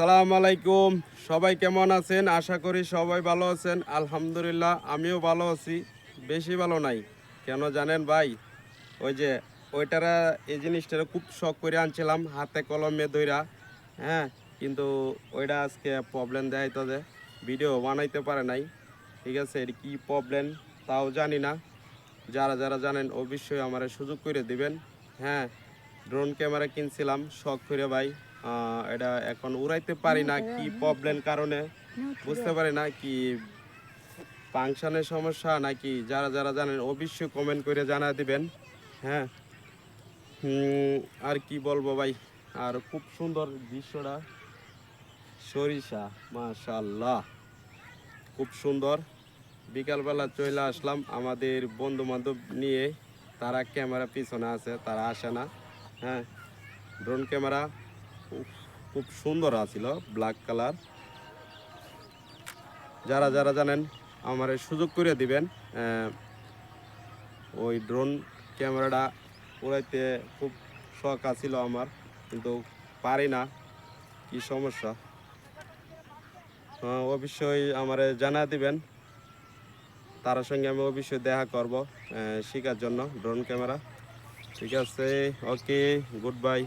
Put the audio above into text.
আসসালামু আলাইকুম। সবাই কেমন আছেন? আশা করি সবাই ভালো আছেন। আলহামদুলিল্লাহ, আমিও ভালো আছি। বেশি ভালো নাই। কেন জানেন ভাই? ওই যে, ওইটারা, এই জিনিসটা খুব শখ করে আনছিলাম, হাতে কলমে দইরা। হ্যাঁ কিন্তু ওইটা আজকে প্রবলেম দেয় তো যে ভিডিও বানাইতে পারে নাই। ঠিক আছে, এর কি প্রবলেম তাও জানি না। যারা যারা জানেন, অবশ্যই আমার সুযোগ করে দিবেন। হ্যাঁ ড্রোন ক্যামেরা কিনছিলাম, শখ করে ভাই। এটা এখন উড়াইতে পারি না, কি প্রবলেম কারণে? বুঝতে পারি না, কি ফাংশনের সমস্যা নাকি যারা যারা জানেন অবশ্যই কমেন্ট করে জানা দিবেন হ্যাঁ? আর কি বলব ভাই? আর খুব সুন্দর দৃশ্যটা, সরিষা মাশাল্লাহ খুব সুন্দর। বিকালবেলা চলে আসলাম, আমাদের বন্ধু বান্ধব নিয়ে, তারা ক্যামেরা পিছনে আছে, তারা আসে না হ্যাঁ? ড্রোন ক্যামেরা খুব- সুন্দর আছিল ব্ল্যাক কালার যারা যারা জানেন, আমার সুযোগ করে দিবেন ওই ড্রোন ক্যামেরাটা উড়াইতে খুব শখ আছিল আমার, কিন্তু পারি না, কি সমস্যা? অবশ্যই আমারে জানা দিবেন। তার সঙ্গে আমি অবশ্যই দেখা করব শেখার জন্য ড্রোন ক্যামেরা ঠিক আছে ওকে গুড বাই